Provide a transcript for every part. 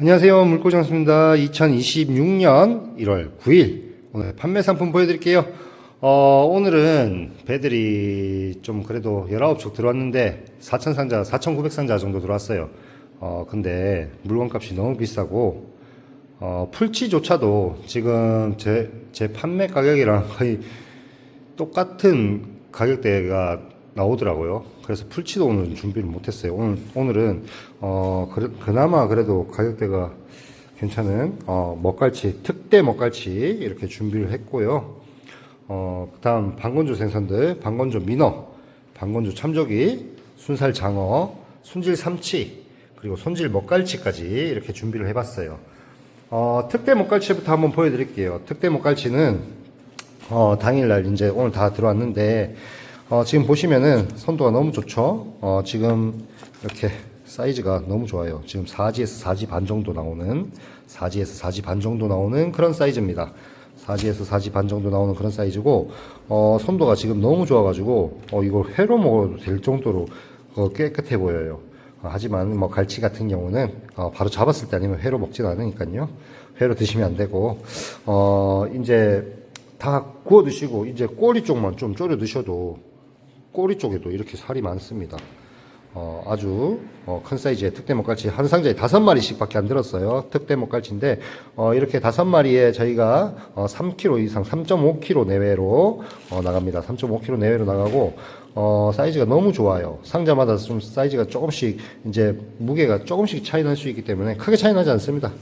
안녕하세요. 물고장수입니다. 2026년 1월 9일 오늘 판매 상품 보여드릴게요. 어, 오늘은 배들이 좀 그래도 19쪽 들어왔는데 4,000상자, 4,900상자 정도 들어왔어요. 어, 근데 물건값이 너무 비싸고 어, 풀치조차도 지금 제, 제 판매 가격이랑 거의 똑같은 가격대가 나오더라고요. 그래서 풀치도 오늘 준비를 못했어요. 오늘 오늘은 어 그, 그나마 그래도 가격대가 괜찮은 어 먹갈치 특대 먹갈치 이렇게 준비를 했고요. 어 그 다음 방건조 생선들, 방건조 민어, 방건조 참조기, 순살 장어, 손질 삼치 그리고 손질 먹갈치까지 이렇게 준비를 해봤어요. 어 특대 먹갈치부터 한번 보여드릴게요. 특대 먹갈치는 어, 당일날 이제 오늘 다 들어왔는데, 어, 지금 보시면은 선도가 너무 좋죠? 어, 지금 이렇게 사이즈가 너무 좋아요. 지금 4지에서 4지 반 정도 나오는, 4지에서 4지 반 정도 나오는 그런 사이즈입니다. 4지에서 4지 반 정도 나오는 그런 사이즈고, 어, 선도가 지금 너무 좋아가지고, 어, 이걸 회로 먹어도 될 정도로 어, 깨끗해 보여요. 어, 하지만 뭐 갈치 같은 경우는 어, 바로 잡았을 때 아니면 회로 먹진 않으니까요. 회로 드시면 안 되고, 어, 이제 다 구워 드시고 이제 꼬리 쪽만 좀 졸여 드셔도 꼬리 쪽에도 이렇게 살이 많습니다. 어, 아주 어, 큰 사이즈의 특대 목 갈치 한 상자에 다섯 마리씩밖에 안 들었어요. 특대 목 갈치인데 어, 이렇게 다섯 마리에 저희가 어, 3kg 이상, 3.5kg 내외로 어, 나갑니다. 3.5kg 내외로 나가고 어, 사이즈가 너무 좋아요. 상자마다 좀 사이즈가 조금씩 이제 무게가 조금씩 차이 날 수 있기 때문에 크게 차이 나지 않습니다.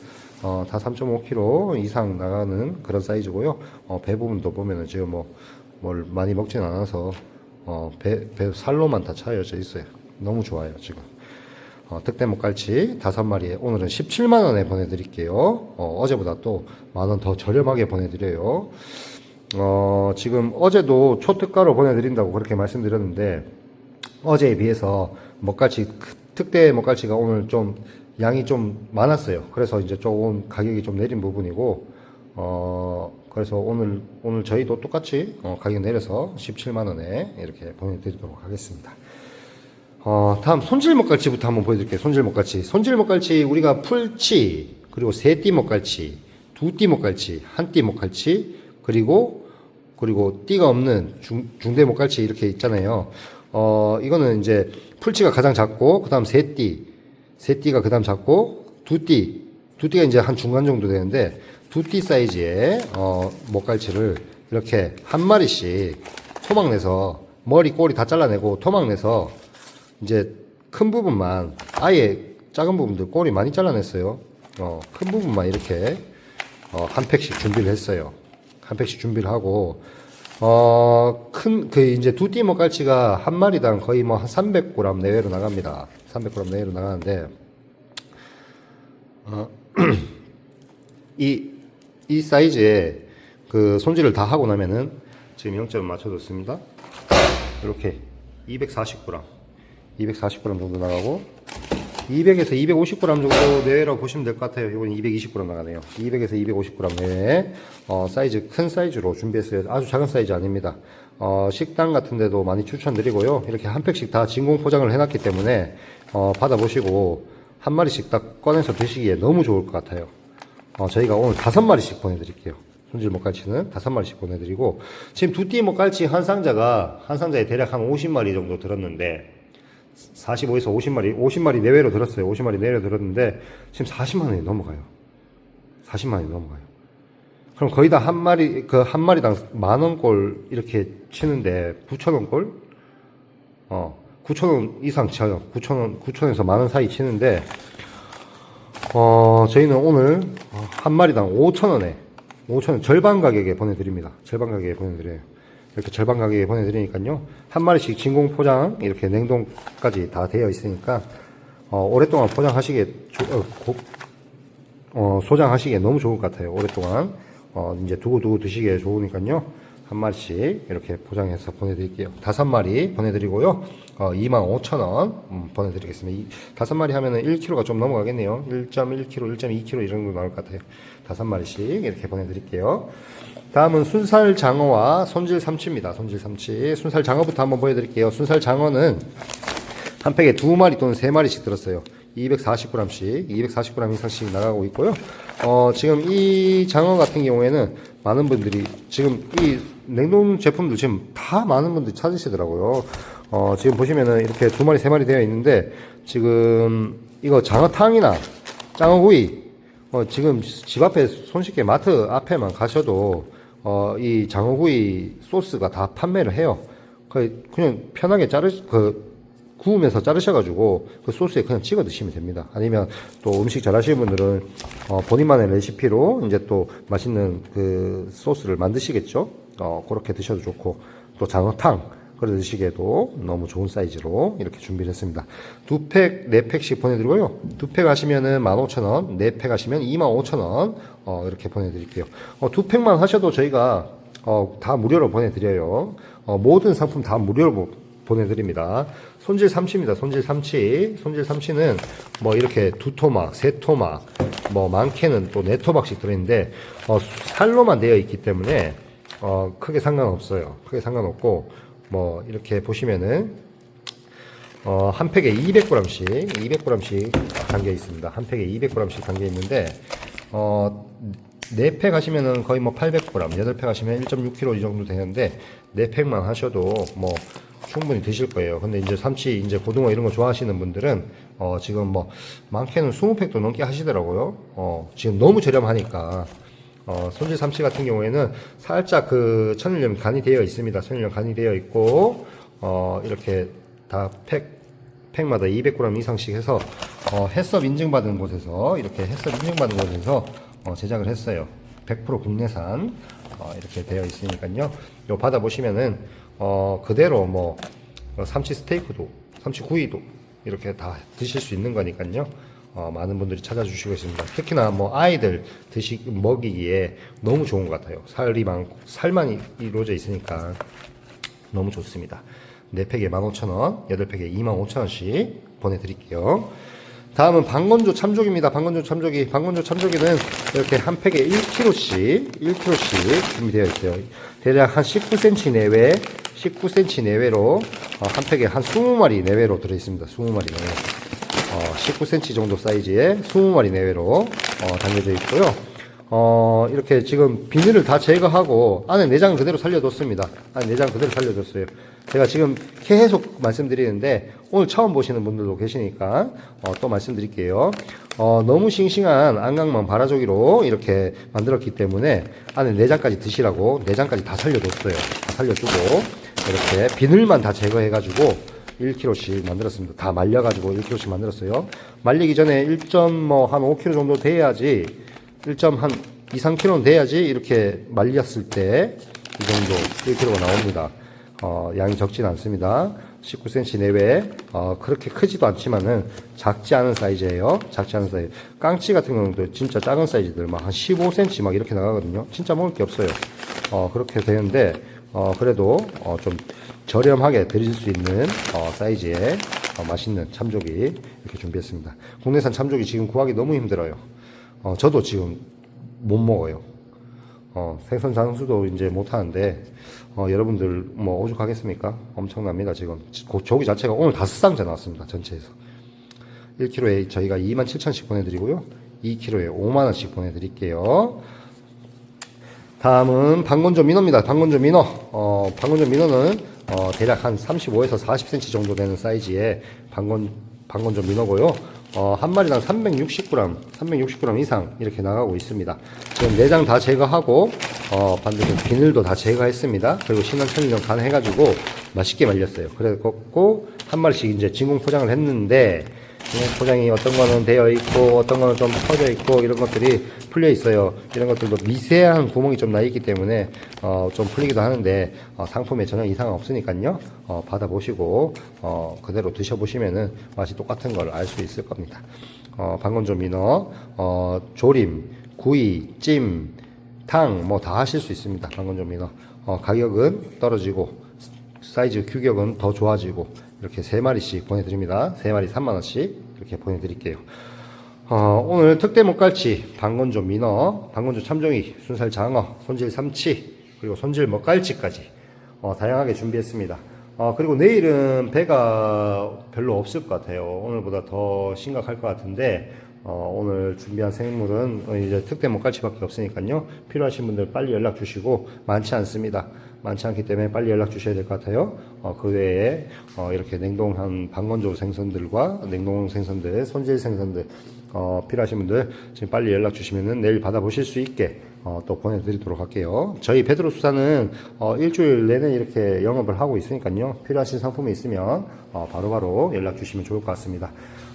어, 다 3.5kg 이상 나가는 그런 사이즈고요. 어, 배 부분도 보면은 지금 뭐, 뭘 많이 먹진 않아서, 어, 배, 배 살로만 다 차여져 있어요. 너무 좋아요, 지금. 어, 특대 목 갈치 다섯 마리에 오늘은 17만 원에 보내드릴게요. 어, 어제보다 또 만 원 더 저렴하게 보내드려요. 어, 지금 어제도 초특가로 보내드린다고 그렇게 말씀드렸는데, 어제에 비해서 먹갈치 특대 먹갈치가 오늘 좀 양이 좀 많았어요. 그래서 이제 조금 가격이 좀 내린 부분이고 어 그래서 오늘 오늘 저희도 똑같이 어, 가격 내려서 17만 원에 이렇게 보내드리도록 하겠습니다. 어 다음 손질 먹갈치부터 한번 보여드릴게요. 손질 먹갈치. 손질 먹갈치 우리가 풀치 그리고 세띠 먹갈치, 두띠 먹갈치, 한띠 먹갈치 그리고 그리고 띠가 없는 중, 중대 목갈치 이렇게 있잖아요. 어, 이거는 이제 풀치가 가장 작고, 그 다음 세띠, 세띠가 그 다음 작고, 두띠, 두띠가 이제 한 중간 정도 되는데, 두띠 사이즈의, 어, 목갈치를 이렇게 한 마리씩 토막 내서 머리, 꼬리 다 잘라내고 토막 내서 이제 큰 부분만 아예 작은 부분들 꼬리 많이 잘라냈어요. 어, 큰 부분만 이렇게 어, 한 팩씩 준비를 했어요. 한 팩씩 준비를 하고 어, 큰, 그, 이제 두띠 먹갈치가 한 마리당 거의 뭐 한 300g 내외로 나갑니다. 300g 내외로 나가는데, 어, 이, 이 사이즈에 그 손질을 다 하고 나면은 지금 0점 맞춰뒀습니다. 이렇게 240g, 240g 정도 나가고, 200에서 250g 정도 내외라고 보시면 될 것 같아요. 이건 220g 나가네요. 200에서 250g 내외 어, 사이즈 큰 사이즈로 준비했어요. 아주 작은 사이즈 아닙니다. 어, 식당 같은 데도 많이 추천드리고요. 이렇게 한 팩씩 다 진공 포장을 해놨기 때문에 어, 받아보시고 한 마리씩 딱 꺼내서 드시기에 너무 좋을 것 같아요. 어, 저희가 오늘 다섯 마리씩 보내드릴게요. 손질 목갈치는 다섯 마리씩 보내드리고 지금 두띠 목갈치 한 상자가 한 상자에 대략 한 50마리 정도 들었는데 45에서 50마리, 50마리 내외로 들었어요. 50마리 내외로 들었는데 지금 40만 원이 넘어가요. 40만 원이 넘어가요. 그럼 거의 다 한 마리 그 한 마리당 만 원꼴 이렇게 치는데 9천 원꼴? 어, 9천 원 이상 쳐요. 9천 원, 9천에서 만 원 사이 치는데 어, 저희는 오늘 어, 한 마리당 5천 원에 5천 원 절반 가격에 보내드립니다. 절반 가격에 보내드려요. 이렇게 절반 가격에 보내드리니까요. 한 마리씩 진공 포장, 이렇게 냉동까지 다 되어 있으니까, 어, 오랫동안 포장하시기에, 조- 어, 고- 어, 소장하시기에 너무 좋을 것 같아요. 오랫동안. 어, 이제 두고두고 드시기에 좋으니까요. 한 마리씩 이렇게 포장해서 보내드릴게요. 다섯 마리 보내드리고요. 어, 25,000원 음, 보내드리겠습니다. 이, 다섯 마리 하면은 1kg가 좀 넘어가겠네요. 1.1kg, 1.2kg 이 정도 나올 것 같아요. 다섯 마리씩 이렇게 보내드릴게요. 다음은 순살 장어와 손질 삼치입니다. 손질 삼치. 순살 장어부터 한번 보여드릴게요. 순살 장어는 한 팩에 두 마리 또는 세 마리씩 들었어요. 240g씩, 240g 이상씩 나가고 있고요. 어, 지금 이 장어 같은 경우에는 많은 분들이 지금 이 냉동 제품도 지금 다 많은 분들이 찾으시더라고요. 어, 지금 보시면은 이렇게 두 마리, 세 마리 되어 있는데 지금 이거 장어탕이나 장어구이 어, 지금 집 앞에 손쉽게 마트 앞에만 가셔도 어, 이 장어구이 소스가 다 판매를 해요. 그 그냥 편하게 자르 그 구우면서 자르셔가지고 그 소스에 그냥 찍어 드시면 됩니다. 아니면 또 음식 잘하시는 분들은 어, 본인만의 레시피로 이제 또 맛있는 그 소스를 만드시겠죠. 어, 그렇게 드셔도 좋고 또 장어탕 그래 드시기에도 너무 좋은 사이즈로 이렇게 준비를 했습니다. 두 팩, 네 팩씩 보내드리고요. 두 팩 하시면은 15,000원, 네 팩 하시면 25,000원, 어, 이렇게 보내드릴게요. 어, 두 팩만 하셔도 저희가, 어, 다 무료로 보내드려요. 어, 모든 상품 다 무료로 보- 보내드립니다. 손질 삼치입니다. 손질 삼치. 손질 삼치는 뭐 이렇게 두 토막, 세 토막, 뭐 많게는 또 네 토막씩 들어있는데, 어, 살로만 되어 있기 때문에, 어, 크게 상관없어요. 크게 상관없고, 뭐, 이렇게 보시면은, 어, 한 팩에 200g씩, 200g씩 담겨 있습니다. 한 팩에 200g씩 담겨 있는데, 어, 4팩 하시면은 거의 뭐 800g, 8팩 하시면 1.6kg 이 정도 되는데, 4팩만 하셔도 뭐 충분히 드실 거예요. 근데 이제 삼치, 이제 고등어 이런 거 좋아하시는 분들은, 어, 지금 뭐, 많게는 20팩도 넘게 하시더라고요. 어, 지금 너무 저렴하니까. 어, 손질 삼치 같은 경우에는 살짝 그 천일염 간이 되어 있습니다. 천일염 간이 되어 있고, 어, 이렇게 다 팩, 팩마다 200g 이상씩 해서, 어, 해썹 인증받은 곳에서, 이렇게 해썹 인증받은 곳에서, 어, 제작을 했어요. 100% 국내산, 어, 이렇게 되어 있으니까요. 요 받아 보시면은, 어, 그대로 뭐, 어, 삼치 스테이크도, 삼치 구이도, 이렇게 다 드실 수 있는 거니까요. 어, 많은 분들이 찾아주시고 있습니다. 특히나 뭐 아이들 드시 먹이기에 너무 좋은 것 같아요. 살이 많고 살만 이루어져 있으니까 너무 좋습니다. 4팩에 15,000원, 8팩에 25,000원씩 보내드릴게요. 다음은 방건조 참조기입니다. 방건조 참조기. 방건조 참조기는 이렇게 한 팩에 1kg씩, 1kg씩 준비되어 있어요. 대략 한 19cm 내외, 19cm 내외로, 어, 한 팩에 한 20마리 내외로 들어있습니다. 20마리 내외. 어, 19cm 정도 사이즈의 20마리 내외로 어, 담겨져 있고요. 어, 이렇게 지금 비닐을 다 제거하고 안에 내장 그대로 살려뒀습니다. 안에 내장 그대로 살려뒀어요. 제가 지금 계속 말씀드리는데 오늘 처음 보시는 분들도 계시니까 어, 또 말씀드릴게요. 어, 너무 싱싱한 안강만 바라조기로 이렇게 만들었기 때문에 안에 내장까지 드시라고 내장까지 다 살려뒀어요. 다 살려주고 이렇게 비늘만 다 제거해가지고 1kg씩 만들었습니다. 다 말려가지고 1kg씩 만들었어요. 말리기 전에 1.뭐한 5kg 정도 돼야지 1.한 2, 3kg는 돼야지 이렇게 말렸을 때 이 정도 1kg가 나옵니다. 어, 양이 적진 않습니다. 19cm 내외 어, 그렇게 크지도 않지만은 작지 않은 사이즈예요. 작지 않은 사이즈. 깡치 같은 경우도 진짜 작은 사이즈들 막 한 15cm 막 이렇게 나가거든요. 진짜 먹을 게 없어요. 어, 그렇게 되는데 어, 그래도 어, 좀 저렴하게 드릴 수 있는 어, 사이즈의 어, 맛있는 참조기 이렇게 준비했습니다. 국내산 참조기 지금 구하기 너무 힘들어요. 어, 저도 지금 못 먹어요. 어, 생선 장수도 이제 못 하는데, 어, 여러분들 뭐 오죽하겠습니까? 엄청납니다, 지금. 고- 조기 자체가 오늘 다섯 상자 나왔습니다, 전체에서. 1kg에 저희가 27,000원씩 보내드리고요. 2kg에 5만원씩 보내드릴게요. 다음은 방건조 민어입니다. 방건조 민어. 어, 방건조 민어는 어, 대략 한 35에서 40cm 정도 되는 사이즈의 방건, 방건조 민어고요. 어, 한 마리당 360g, 360g 이상 이렇게 나가고 있습니다. 지금 내장 다 제거하고, 어, 반대로 비늘도 다 제거했습니다. 그리고 신한 천일염 간 해가지고 맛있게 말렸어요. 그래갖고 한 마리씩 이제 진공 포장을 했는데, 포장이 어떤 거는 되어 있고, 어떤 거는 좀 퍼져 있고, 이런 것들이 풀려 있어요. 이런 것들도 미세한 구멍이 좀 나 있기 때문에, 어, 좀 풀리기도 하는데, 어, 상품에 전혀 이상 없으니까요. 어, 받아보시고, 어, 그대로 드셔보시면은 맛이 똑같은 걸 알 수 있을 겁니다. 어, 방건조 민어, 어, 조림, 구이, 찜, 탕, 뭐 다 하실 수 있습니다. 방건조 민어. 어, 가격은 떨어지고, 사이즈 규격은 더 좋아지고 이렇게 세 마리씩 보내드립니다. 세 마리 3만 원씩 이렇게 보내드릴게요. 어, 오늘 특대 먹갈치, 방건조 민어, 방건조 참종이, 순살 장어, 손질 삼치, 그리고 손질 먹갈치까지 어, 다양하게 준비했습니다. 어, 그리고 내일은 배가 별로 없을 것 같아요. 오늘보다 더 심각할 것 같은데, 어, 오늘 준비한 생물은 어, 이제 특대 목갈치밖에 없으니까요. 필요하신 분들 빨리 연락 주시고, 많지 않습니다. 많지 않기 때문에 빨리 연락 주셔야 될 것 같아요. 어, 그 외에, 어, 이렇게 냉동한 방건조 생선들과 냉동 생선들, 손질 생선들, 어, 필요하신 분들 지금 빨리 연락 주시면은 내일 받아보실 수 있게 어, 또 보내드리도록 할게요. 저희 베드로 수사는 어, 일주일 내내 이렇게 영업을 하고 있으니까요. 필요하신 상품이 있으면 어, 바로바로 연락 주시면 좋을 것 같습니다.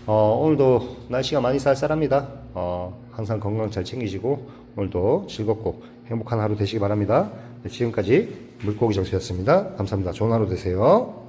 어, 오늘도 날씨가 많이 쌀쌀합니다. 어, 항상 건강 잘 챙기시고 오늘도 즐겁고 행복한 하루 되시기 바랍니다. 네, 지금까지 물고기 정수였습니다. 감사합니다. 좋은 하루 되세요.